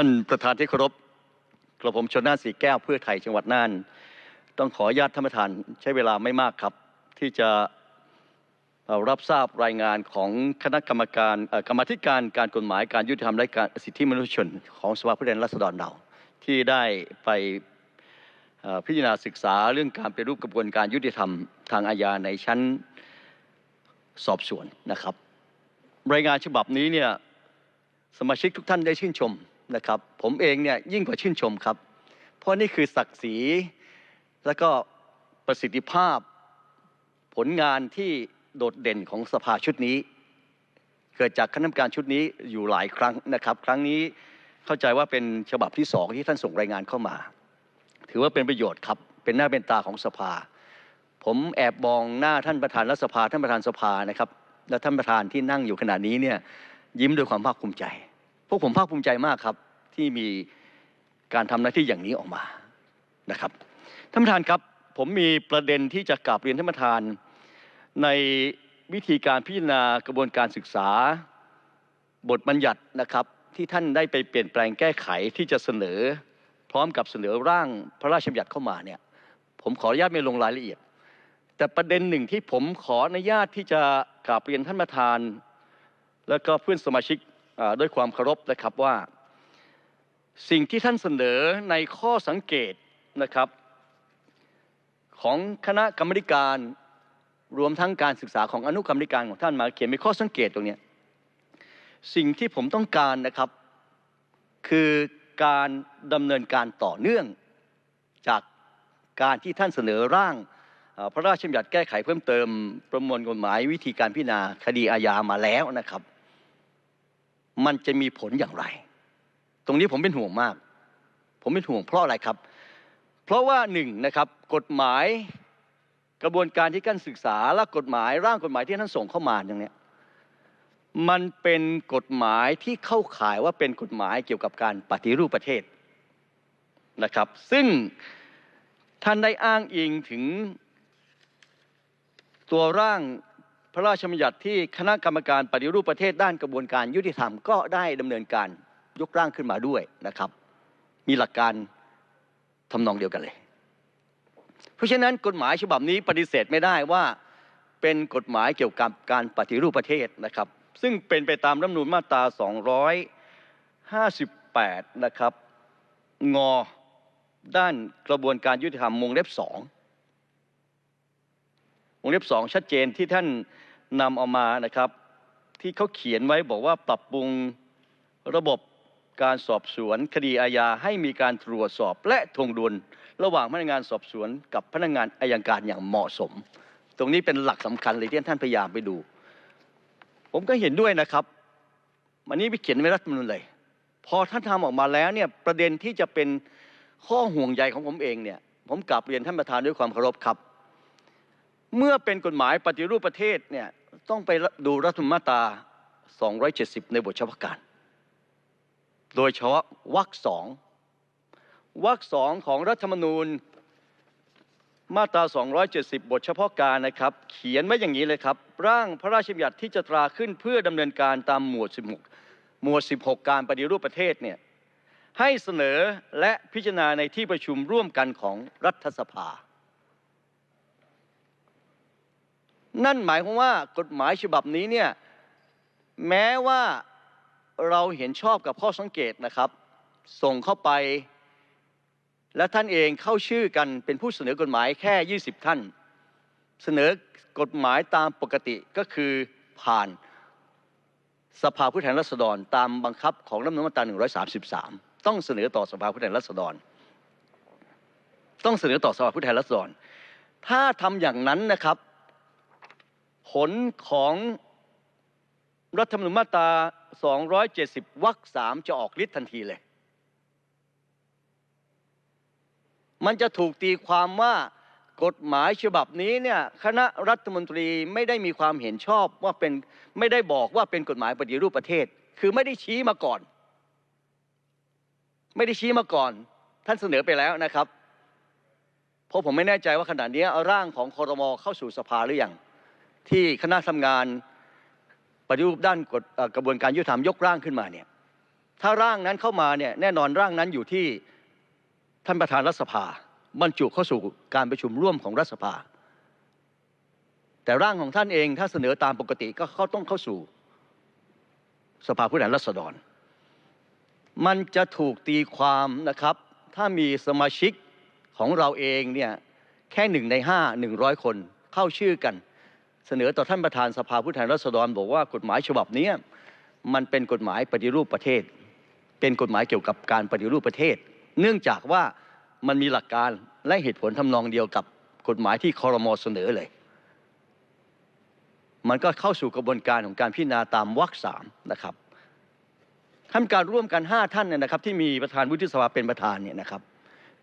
ท่านประธานที่เคารพกระผมชนน่านสีแก้วเพื่อไทยจังหวัดน่าน ต้องขออนุญาตท่านประธานใช้เวลาไม่มากครับ ที่จะรับทราบรายงานของคณะกรรมการกรรมธิการการกฎหมายการยุติธรรมและการสิทธิมนุษยชน ของสภาผู้แทนราษฎรเราที่ได้ไปพิจารณาศึกษาเรื่องการปรูปกระบวนการยุติธรรมทางอาญาในชั้นสอบสวนนะครับ รายงานฉบับนี้เนี่ยสมาชิกทุกท่านได้ชื่นชม นะครับผมเองเนี่ยยิ่งกว่าชื่นชมครับ เพราะนี่คือศักดิ์ศรีและก็ประสิทธิภาพ ผลงานที่โดดเด่นของสภาชุดนี้ เกิดจากคณะกรรมการชุดนี้อยู่หลายครั้งนะครับ ครั้งนี้เข้าใจว่าเป็นฉบับที่สองที่ท่านส่งรายงานเข้ามา ถือว่าเป็นประโยชน์ครับเป็นหน้าเป็นตาของสภา ผมแอบมองหน้าท่านประธานรัฐสภาท่านประธานสภานะครับและท่านประธานที่นั่งอยู่ขณะนี้เนี่ยยิ้มด้วยความภาคภูมิใจ พวกผมภาคภูมิใจมากครับ ที่มีการทำหน้าที่อย่างนี้ออกมานะครับท่านประธานครับผมมีประเด็นที่จะกราบเรียนท่านประธาน ในวิธีการพิจารณากระบวนการศึกษา บทบัญญัตินะครับ ที่ท่านได้ไปเปลี่ยนแปลงแก้ไขที่จะเสนอ พร้อมกับเสนอร่างพระราชบัญญัติเข้ามาเนี่ยผมขออนุญาตไม่ลงรายละเอียด แต่ประเด็นหนึ่งที่ผมขออนุญาตที่จะกราบเรียนท่านประธาน แล้วก็เพื่อนสมาชิกด้วยความเคารพนะครับว่า สิ่งที่ท่านเสนอในข้อสังเกตนะครับ ของคณะกรรมการรวมทั้งการศึกษาของอนุกรรมการของท่านมาเขียนเป็นข้อสังเกตตรงนี้สิ่งที่ผมต้องการนะครับ คือการดำเนินการต่อเนื่อง จากการที่ท่านเสนอร่างพระราชบัญญัติแก้ไขเพิ่มเติมประมวลกฎหมายวิธีการพิจารณาคดีอาญามาแล้วนะครับ มันจะมีผลอย่างไร ตรงนี้ผมเป็นห่วงมาก ผมเป็นห่วงเพราะอะไรครับ เพราะว่าหนึ่งนะครับ กฎหมายกระบวนการที่การศึกษาและกฎหมายร่างกฎหมายที่ท่านส่งเข้ามาอย่างเนี้ยมันเป็นกฎหมายที่เข้าข่ายว่าเป็นกฎหมายเกี่ยวกับการปฏิรูปประเทศนะครับ ซึ่งท่านได้อ้างอิงถึง ตัวร่างพระราชบัญญัติที่คณะกรรมการปฏิรูปประเทศด้านกระบวนการยุติธรรมก็ได้ดำเนินการ ยกร่างขึ้นมาด้วยนะครับ มีหลักการทำนองเดียวกันเลย เพราะฉะนั้นกฎหมายฉบับนี้ปฏิเสธไม่ได้ว่าเป็นกฎหมายเกี่ยวกับการปฏิรูปประเทศนะครับ ซึ่งเป็นไปตามรัฐมนูญมาตรา 258 นะครับ งอด้านกระบวนการยุติธรรมวงเล็บสองวงเล็บสองชัดเจนที่ท่านนำเอามานะครับ ที่เขาเขียนไว้บอกว่าปรับปรุงระบบ การสอบสวนคดีอาญาให้มีการตรวจสอบและทวงดุล ระหว่างพนักงานสอบสวนกับพนักงานอายการอย่างเหมาะสม ตรงนี้เป็นหลักสำคัญเลยที่ท่านพยายามไปดู ผมก็เห็นด้วยนะครับอันนี้ไปเขียนไว้รัฐธรรมนูญเลย พอท่านทำออกมาแล้วเนี่ยประเด็นที่จะเป็นข้อห่วงใยของผมเองเนี่ยผมกลับเรียนท่านประธานด้วยความเคารพครับ เมื่อเป็นกฎหมายปฏิรูปประเทศเนี่ยต้องไปดูรัฐธรรมนูญมาตรา 270 ในบทเฉพาะการ โดยเฉพาะวรรคสองวรรคสองของรัฐธรรมนูญมาตรา 270 บทเฉพาะการนะครับ เขียนไว้อย่างนี้เลยครับ ร่างพระราชบัญญัติที่จะตราขึ้นเพื่อดำเนินการตามหมวด 16 หมวด 16 การปฏิรูปประเทศเนี่ยให้เสนอและพิจารณาในที่ประชุมร่วมกันของรัฐสภา นั่นหมายความว่ากฎหมายฉบับนี้เนี่ยแม้ว่า เราเห็นชอบกับข้อสังเกตนะครับ ส่งเข้าไป และท่านเองเข้าชื่อกันเป็นผู้เสนอกฎหมายแค่ 20 ท่าน เสนอกฎหมายตามปกติก็คือผ่านสภาผู้แทนราษฎร ตามบังคับของรัฐธรรมนูญมาตรา133 ต้องเสนอต่อสภาผู้แทนราษฎร ต้องเสนอต่อสภาผู้แทนราษฎร ถ้าทำอย่างนั้นนะครับ ผลของรัฐธรรมนูญมาตรา 270วรรคสามจะออกฤทธิ์ทันทีเลย มันจะถูกตีความว่ากฎหมายฉบับนี้เนี่ยคณะรัฐมนตรีไม่ได้มีความเห็นชอบว่าเป็นไม่ได้บอกว่าเป็นกฎหมายปฏิรูปประเทศ คือไม่ได้ชี้มาก่อน ไม่ได้ชี้มาก่อน ท่านเสนอไปแล้วนะครับ เพราะผมไม่แน่ใจว่าขณะนี้ร่างของคอรมอเข้าสู่สภาหรือยังที่คณะทำงาน ปฏิรูปด้านกฎกระบวนการยุติธรรมยกร่างขึ้นมาเนี่ยถ้าร่างนั้นเข้ามาเนี่ยแน่นอนร่างนั้นอยู่ที่ท่านประธานรัฐสภาบรรจุเข้าสู่การประชุมร่วมของรัฐสภา แต่ร่างของท่านเองถ้าเสนอตามปกติก็เขาต้องเข้าสู่สภาผู้แทนราษฎร มันจะถูกตีความนะครับ ถ้ามีสมาชิกของเราเองเนี่ยแค่หนึ่งในห้าหนึ่งร้อยคนเข้าชื่อกัน เสนอต่อท่านประธานสภาผู้แทนราษฎรบอกว่ากฎหมายฉบับนี้มันเป็นกฎหมายปฏิรูปประเทศ เป็นกฎหมายเกี่ยวกับการปฏิรูปประเทศ เนื่องจากว่ามันมีหลักการและเหตุผลทำนองเดียวกับกฎหมายที่คอรมอเสนอเลย มันก็เข้าสู่กระบวนการของการพิจารณาตามวรรคสามนะครับท่านการร่วมกัน 5 ท่านเนี่ยนะครับ ที่มีประธานวุฒิสภาเป็นประธานเนี่ยนะครับ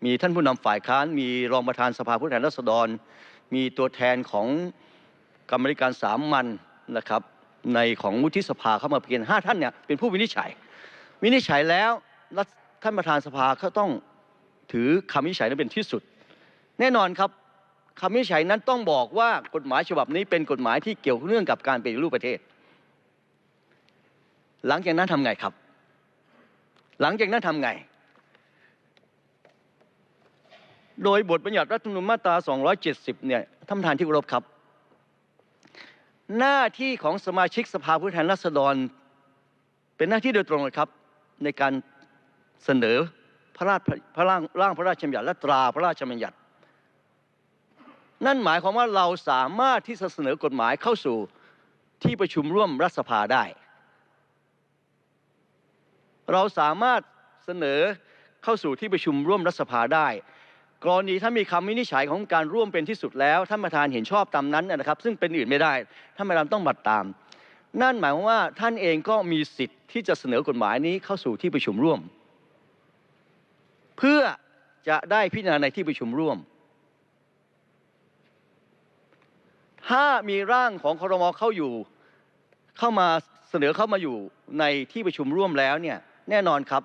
มีท่านผู้นำฝ่ายค้าน มีรองประธานสภาผู้แทนราษฎร มีตัวแทนของ กรรมธิการสามัญนะครับในของวุฒิสภาเข้ามาเพียงห้าท่านเนี่ยเป็นผู้วินิจฉัย วินิจฉัยแล้วท่านประธานสภาก็ต้องถือคำวินิจฉัยนั้นเป็นที่สุด แน่นอนครับคำวินิจฉัยนั้นต้องบอกว่ากฎหมายฉบับนี้เป็นกฎหมายที่เกี่ยวเนื่องกับการเปฏิรูปประเทศ หลังจากนั้นทำไงครับ หลังจากนั้นทำไง โดยบทบัญญัติรัฐธรรมนูญมาตรา 270 เนี่ยท่านประธานที่เคารพครับ หน้าที่ของสมาชิกสภาผู้แทนราษฎร เป็นหน้าที่โดยตรงเลยครับ ในการเสนอพระราชพระร่างร่างพระราชบัญญัติและตราพระราชบัญญัติ นั่นหมายความว่าเราสามารถที่จะเสนอกฎหมายเข้าสู่ที่ประชุมร่วมรัฐสภาได้ เราสามารถเสนอเข้าสู่ที่ประชุมร่วมรัฐสภาได้ กรณีถ้ามีคำวินิจฉัยของการร่วมเป็นที่สุดแล้วท่านประธานเห็นชอบตามนั้นนะครับ ซึ่งเป็นอื่นไม่ได้ท่านประธานต้องบัตรตาม นั่นหมายความว่าท่านเองก็มีสิทธิ์ที่จะเสนอกฎหมายนี้เข้าสู่ที่ประชุมร่วม เพื่อจะได้พิจารณาในที่ประชุมร่วม ถ้ามีร่างของครมเข้าอยู่ เข้ามาเสนอเข้ามาอยู่ในที่ประชุมร่วมแล้วเนี่ยแน่นอนครับ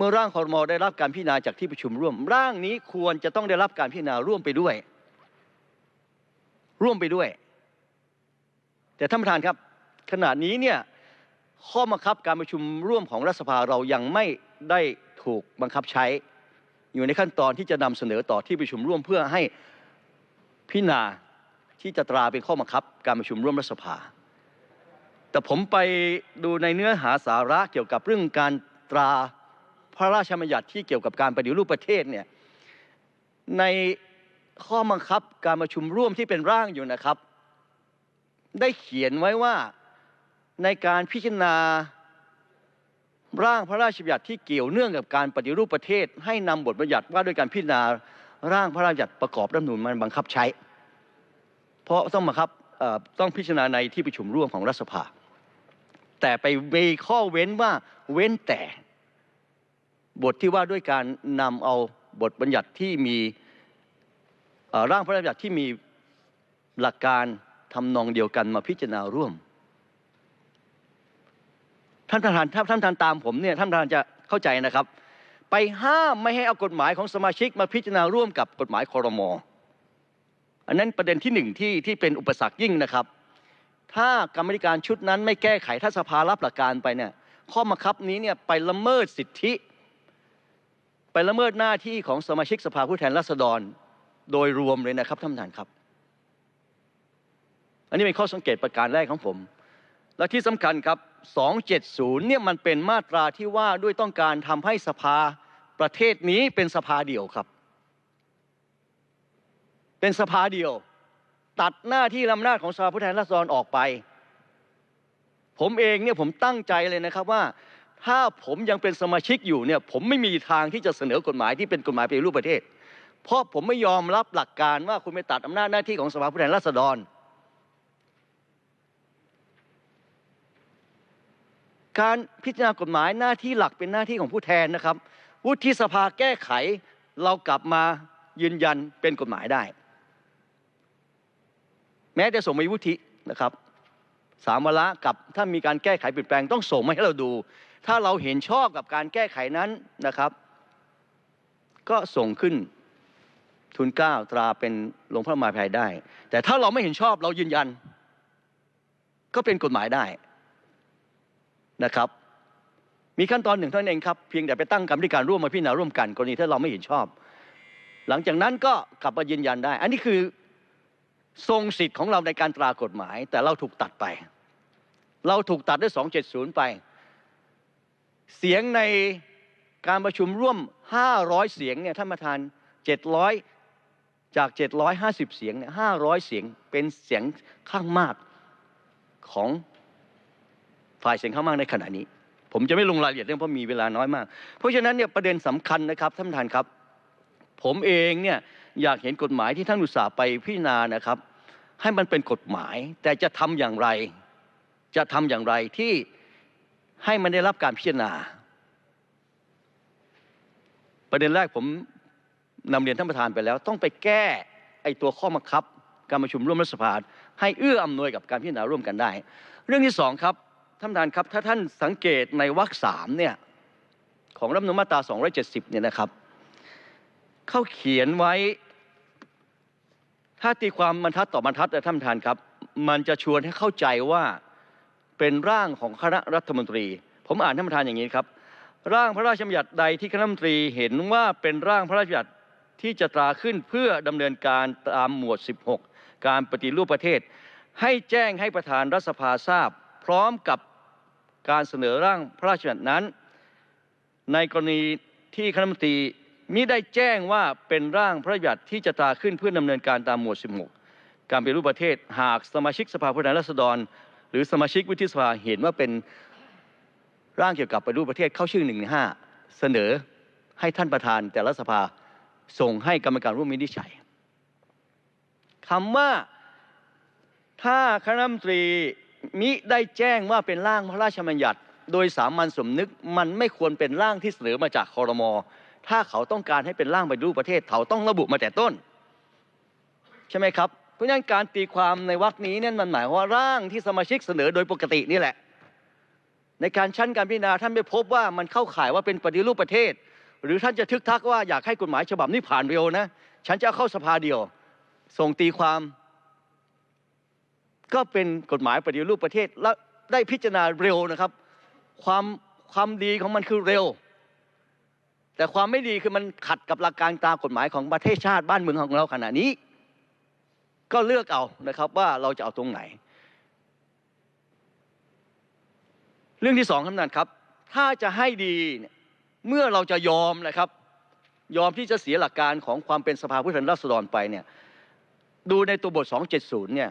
มื่อร่างคอรมอได้รับการพิจารณาจากที่ประชุมร่วม ร่างนี้ควรจะต้องได้รับการพิจารณาร่วมไปด้วย ร่วมไปด้วย แต่ท่านประธานครับ ขณะนี้เนี่ยข้อบังคับการประชุมร่วมของรัฐสภาเรายังไม่ได้ถูกบังคับใช้ อยู่ในขั้นตอนที่จะนำเสนอต่อที่ประชุมร่วมเพื่อให้พิจารณาที่จะตราเป็นข้อบังคับการประชุมร่วมรัฐสภา แต่ผมไปดูในเนื้อหาสาระเกี่ยวกับเรื่องการตรา พระราชบัญญัติที่เกี่ยวกับการปฏิรูปประเทศเนี่ยในข้อบังคับการประชุมร่วมที่เป็นร่างอยู่นะครับ ได้เขียนไว้ว่าในการพิจารณาร่างพระราชบัญญัติที่เกี่ยวเนื่องกับการปฏิรูปประเทศ ให้นำบทบัญญัติว่าด้วยการพิจารณาร่างพระราชบัญญัติประกอบรัฐธรรมนูญมันบังคับใช้ เพราะต้องบังคับต้องพิจารณาในที่ประชุมร่วมของรัฐสภา แต่ไปมีข้อเว้นว่าเว้นแต่ บทที่ว่าด้วยการนำเอาบทบัญญัติที่มีร่างพระราชบัญญัติที่มีหลักการทำนองเดียวกันมาพิจารณาร่วม ท่านประธานถ้าท่านประธานตามผมเนี่ยท่านประธานจะเข้าใจนะครับ ไปห้ามไม่ให้เอากฎหมายของสมาชิกมาพิจารณาร่วมกับกฎหมายคอรมออันนั้นประเด็นที่หนึ่งที่ที่เป็นอุปสรรคยิ่งนะครับ ถ้ากรรมธิการชุดนั้นไม่แก้ไขถ้าสภารับหลักการไปเนี่ยข้อบังคับนี้เนี่ยไปละเมิดสิทธิ ไปละเมิดหน้าที่ของสมาชิกสภาผู้แทนราษฎรโดยรวมเลยนะครับท่านประธานครับ อันนี้เป็นข้อสังเกตประการแรกของผม และที่สำคัญครับ 270 เนี่ยมันเป็นมาตราที่ว่าด้วยต้องการทำให้สภาประเทศนี้เป็นสภาเดียวครับ เป็นสภาเดียว ตัดหน้าที่ลำนาจของสภาผู้แทนราษฎรออกไป ผมเองเนี่ยผมตั้งใจเลยนะครับว่า ถ้าผมยังเป็นสมาชิกอยู่เนี่ยผมไม่มีทางที่จะเสนอกฎหมายที่เป็นกฎหมายปฏิรูปประเทศ เพราะผมไม่ยอมรับหลักการว่าคุณไปตัดอำนาจหน้าที่ของสภาผู้แทนราษฎร การพิจารณากฎหมายหน้าที่หลักเป็นหน้าที่ของผู้แทนนะครับ วุฒิสภาแก้ไขเรากลับมายืนยันเป็นกฎหมายได้ แม้จะส่งมาวุฒินะครับสามวาระกับถ้ามีการแก้ไขเปลี่ยนแปลงต้องส่งมาให้เราดู ถ้าเราเห็นชอบกับการแก้ไขนั้นนะครับ ก็ส่งขึ้นทุนเก้าตราเป็นลงพระมาภัยได้ แต่ถ้าเราไม่เห็นชอบเรายืนยัน ก็เป็นกฎหมายได้นะครับ มีขั้นตอนหนึ่งเท่านั้นเองครับเพียงแต่ไปตั้งกรรมธิการร่วมมาพิจารณาร่วมกันกรณีถ้าเราไม่เห็นชอบ หลังจากนั้นก็กลับมายืนยันได้ อันนี้คือทรงสิทธิ์ของเราในการตรากฎหมาย แต่เราถูกตัดไป เราถูกตัดด้วย270ไป เสียงในการประชุมร่วม 500 เสียงเนี่ยท่านประธาน 700 จาก 750 เสียงเนี่ย500 เสียงเป็นเสียงข้างมากของฝ่ายเสียงข้างมากในขณะนี้ ผมจะไม่ลงรายละเอียดเรื่องเพราะมีเวลาน้อยมาก เพราะฉะนั้นเนี่ยประเด็นสำคัญนะครับท่านประธานครับ ผมเองเนี่ยอยากเห็นกฎหมายที่ท่านอุตสาห์ไปพิจารณานะครับ ให้มันเป็นกฎหมายแต่จะทำอย่างไร จะทำอย่างไรที่ ให้มันได้รับการพิจารณา ประเด็นแรกผมนำเรียนท่านประธานไปแล้ว ต้องไปแก้ไอ้ตัวข้อบังคับ การประชุมร่วมรัฐสภาให้เอื้ออำนวยกับการพิจารณาร่วมกันได้ เรื่องที่สองครับท่านประธานครับ ถ้าท่านสังเกตในวรรคสามเนี่ยของรัฐธรรมนูญมาตรา 270 เนี่ยนะครับ เขาเขียนไว้ ถ้าตีความบรรทัดต่อบรรทัดนะท่านประธานครับ มันจะชวนให้เข้าใจว่า เป็นร่างของคณะรัฐมนตรี ผมอ่านท่านประธานอย่างนี้ครับ ร่างพระราชบัญญัติใดที่คณะรัฐมนตรีเห็นว่าเป็นร่างพระราชบัญญัติที่จะตราขึ้นเพื่อดำเนินการตามหมวด 16 การปฏิรูปประเทศ ให้แจ้งให้ประธานรัฐสภาทราบ พร้อมกับการเสนอร่างพระราชบัญญัตินั้น ในกรณีที่คณะรัฐมนตรีมิได้แจ้งว่าเป็นร่างพระราชบัญญัติที่จะตราขึ้นเพื่อดำเนินการตามหมวด 16 การปฏิรูปประเทศ หากสมาชิกสภาผู้แทนราษฎร หรือสมาชิกวุฒิสภาเห็นว่าเป็นร่างเกี่ยวกับปฏิรูปประเทศเข้าชื่อ1นึเสนอให้ท่านประธานแต่ละสภาส่งให้กรรมการร่วมวินิจฉัยคำว่าถ้าคณะมนตรีมิได้แจ้งว่าเป็นร่างพระราชบัญญัติ โดยสามัญสมนึกมันไม่ควรเป็นร่างที่เสนอมาจากคอรมอถ้าเขาต้องการให้เป็นร่างปฏิรูปประเทศเขาต้องระบุมาแต่ต้น ใช่ไหมครับ ราะฉะนั้นการตีความในวรรคนี้เนี่ยมันหมายว่าร่างที่สมาชิกเสนอโดยปกตินี่แหละ ในการชั้นการพิจารณาท่านไม่พบว่ามันเข้าข่ายว่าเป็นปฏิรูปประเทศ หรือท่านจะทึกทักว่าอยากให้กฎหมายฉบับนี้ผ่านเร็วนะฉันจะเเข้าสภาเดียว ส่งตีความ ก็เป็นกฎหมายปฏิรูปประเทศและได้พิจารณาเร็วนะครับ ความความดีของมันคือเร็ว แต่ความไม่ดีคือมันขัดกับหลักการตามกฎหมายของประเทศชาติบ้านเมืองของเราขณะนี้ ก็เลือกเอานะครับว่าเราจะเอาตรงไหน เรื่องที่สองท่านประธานครับ ถ้าจะให้ดีเมื่อเราจะยอมนะครับ ยอมที่จะเสียหลักการของความเป็นสภาผู้แทนราษฎรไปเนี่ยดูในตัวบท 270 เนี่ย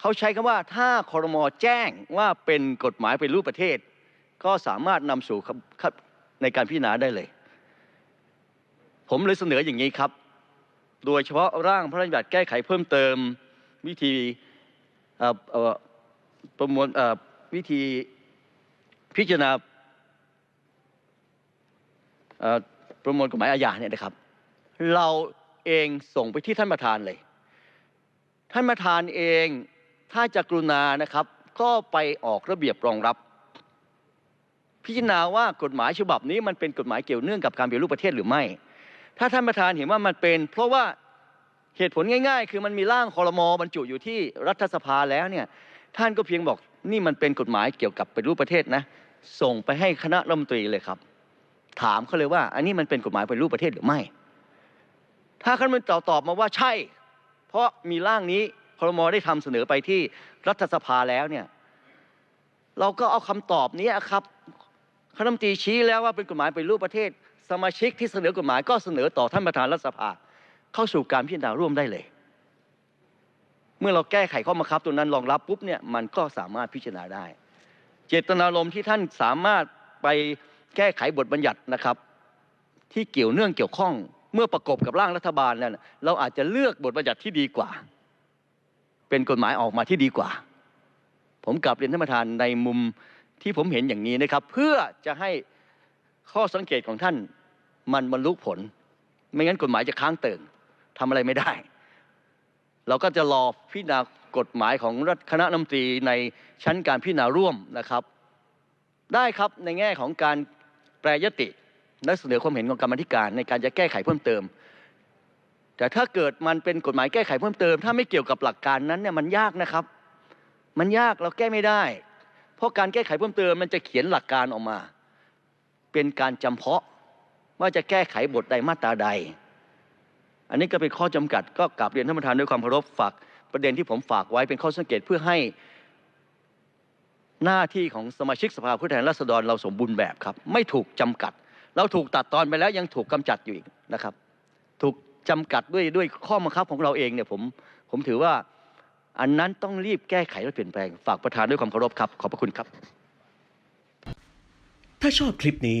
เขาใช้คำว่าถ้าคอรมอแจ้งว่าเป็นกฎหมายเป็นรูปประเทศ ก็สามารถนำสู่ในการพิจารณาได้เลย ผมเลยเสนออย่างนี้ครับ โดยเฉพาะร่างพระราชบัญญัติแก้ไขเพิ่มเติมวิธีประมวลวิธีพิจารณาประมวลกฎหมายอาญาเนี่ยนะครับ เราเองส่งไปที่ท่านประธานเลย ท่านประธานเองถ้าจะกรุณานะครับ ก็ไปออกระเบียบรองรับ พิจารณาว่ากฎหมายฉบับนี้มันเป็นกฎหมายเกี่ยวเนื่องกับการเปฏิรูปประเทศหรือไม่ ถ้าท่านประธานเห็นว่ามันเป็น เพราะว่าเหตุผลง่ายๆ คือมันมีร่างคอรมอบรรจุอยู่ที่รัฐสภาแล้วเนี่ยท่านก็เพียงบอกนี่มันเป็นกฎหมายเกี่ยวกับปฏิรูปประเทศนะ ส่งไปให้คณะรัฐมนตรีเลยครับ ถามเขาเลยว่า อันนี้มันเป็นกฎหมายปฏิรูปประเทศหรือไม่ ถ้าคณะรัฐมนตรีตอบมาว่าใช่ เพราะมีร่างนี้คอรมอได้ทำเสนอไปที่รัฐสภาแล้วเนี่ยเราก็เอาคำตอบนี้ครับคณะรัฐมนตรีชี้แล้วว่าเป็นกฎหมายปฏิรูปประเทศ สมาชิกที่เสนอกฎหมายก็เสนอต่อท่านประธานรัฐสภา เข้าสู่การพิจารณาร่วมได้เลย เมื่อเราแก้ไขข้อบังคับตัวนั้นรองรับปุ๊บเนี่ยมันก็สามารถพิจารณาได้ เจตนารมณ์ที่ท่านสามารถไปแก้ไขบทบัญญัตินะครับ ที่เกี่ยวเนื่องเกี่ยวข้อง เมื่อประกบกับร่างรัฐบาลนั้นเราอาจจะเลือกบทบัญญัติที่ดีกว่า เป็นกฎหมายออกมาที่ดีกว่า ผมกลับเรียนท่านประธานในมุมที่ผมเห็นอย่างนี้นะครับ เพื่อจะให้ข้อสังเกตของท่าน มันบรรลุผล ไม่งั้นกฎหมายจะค้างเติ่งทำอะไรไม่ได้ เราก็จะรอพิจารณากฎหมายของรัฐคณะรัฐมนตรีในชั้นการพิจารณาร่วมนะครับ ได้ครับในแง่ของการแปรยติและเสนอความเห็นของกรรมธิการ ในการจะแก้ไขเพิ่มเติม แต่ถ้าเกิดมันเป็นกฎหมายแก้ไขเพิ่มเติม ถ้าไม่เกี่ยวกับหลักการนั้นเนี่ยมันยากนะครับ มันยากเราแก้ไม่ได้ เพราะการแก้ไขเพิ่มเติม มันจะเขียนหลักการออกมา เป็นการจำเพาะ ว่าจะแก้ไขบทใดมาตราใด อันนี้ก็เป็นข้อจำกัดก็กลับเรียนท่านประธานด้วยความเคารพฝากประเด็นที่ผมฝากไว้เป็นข้อสังเกตเพื่อให้หน้าที่ของสมาชิกสภาผู้แทนราษฎรเราสมบูรณ์แบบครับ ไม่ถูกจำกัด เราถูกตัดตอนไปแล้วยังถูกกำจัดอยู่อีกนะครับ ถูกจำกัดด้วยด้วยข้อบังคับของเราเองเนี่ยผมผมถือว่าอันนั้นต้องรีบแก้ไขและเปลี่ยนแปลง ฝากประธานด้วยความเคารพครับ ขอบพระคุณครับ ถ้าชอบคลิปนี้